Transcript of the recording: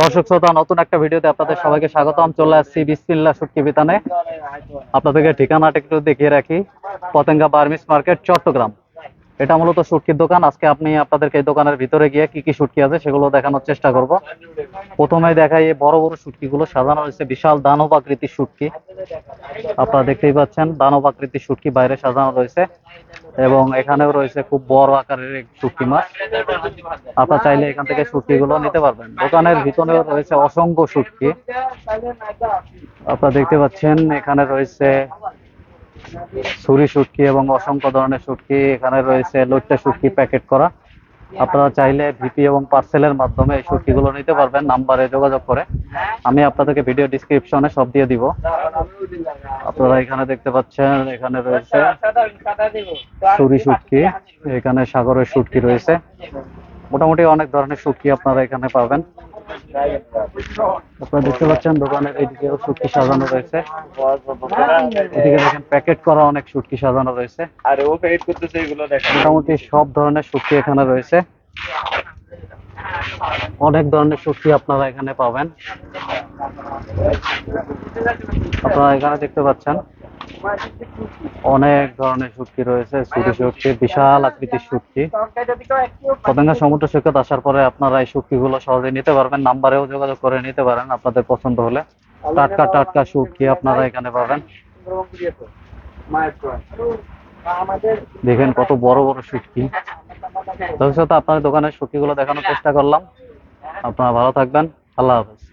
দর্শক শ্রোতা, নতুন একটা ভিডিওতে আপনাদের সবাইকে স্বাগতম। চলে আসছি বিসমিল্লা সুটকি বিতানে। আপনাদেরকে ঠিকানাটা একটু দেখিয়ে রাখি। Patenga Burmese market, Chattogram. এটা মূলত শুটকির দোকান। আজকে আপনি আপনাদেরকে এই দোকানের ভিতরে গিয়ে কি কি শুটকি আছে সেগুলো দেখানোর চেষ্টা করব। প্রথমে দেখাই এই বড় বড় শুটকিগুলো সাজানো রয়েছে বিশাল দানব আকৃতির শুটকি আপনারা দেখতেই পাচ্ছেন দানব আকৃতির শুটকি বাইরে সাজানো রয়েছে এবং এখানেও রয়েছে খুব বড় আকারের শুটকি মাছ। আপনারা চাইলে এখান থেকে শুটকি গুলো নিতে পারবেন। দোকানের ভিতরেও রয়েছে অসংখ্য শুটকি আপনারা দেখতে পাচ্ছেন, এখানে রয়েছে ছুরি শুটকি এবং অসংখ্য ধরনের শুটকি। এখানে রয়েছে লইট্টা শুটকি প্যাকেট করা। আপনারা চাইলে ভিপি এবং পার্সেলের মাধ্যমে এই শুটকিগুলো নিতে পারবেন। নাম্বারে যোগাযোগ করে। আমি আপনাদেরকে ভিডিও ডিসক্রিপশনে সব দিয়ে দিব। আপনারা এখানে দেখতে পাচ্ছেন, এখানে রয়েছে ছুরি শুটকি। এখানে সাগরের শুটকি রয়েছে। মোটামুটি অনেক ধরনের শুটকি আপনারা এখানে পাবেন। আপনারা দেখতে পাচ্ছেন দোকানের এইদিকেও শুটকি সাজানো রয়েছে। এদিকে দেখেন প্যাকেট করা অনেক শুটকি সাজানো রয়েছে। আর ও পেড করতেছে এগুলো দেখেন। মোটামুটি সব ধরনের শুটকি এখানে রয়েছে। অনেক ধরনের শুটকি আপনারা এখানে পাবেন। আপনারা এখানে দেখতে পাচ্ছেন। অনেক ধরনের শুটকি রয়েছে ছুটি শুটকি বিশাল আকৃতির শুটকি। পতেঙ্গা সমুদ্র সৈকত আসার পরে আপনারা এই শুটকিগুলো সহজে নিতে পারবেন নাম্বারেও যোগাযোগ করে নিতে পারেন আপনাদের পছন্দ হলে। টাটকা টাটকা শুটকি আপনারা এখানে পাবেন। দেখেন কত বড় বড় শুটকি। দর্শক আপনার দোকানের শুটকিগুলো দেখানোর চেষ্টা করলাম। আপনারা ভালো থাকবেন। আল্লাহ হাফেজ।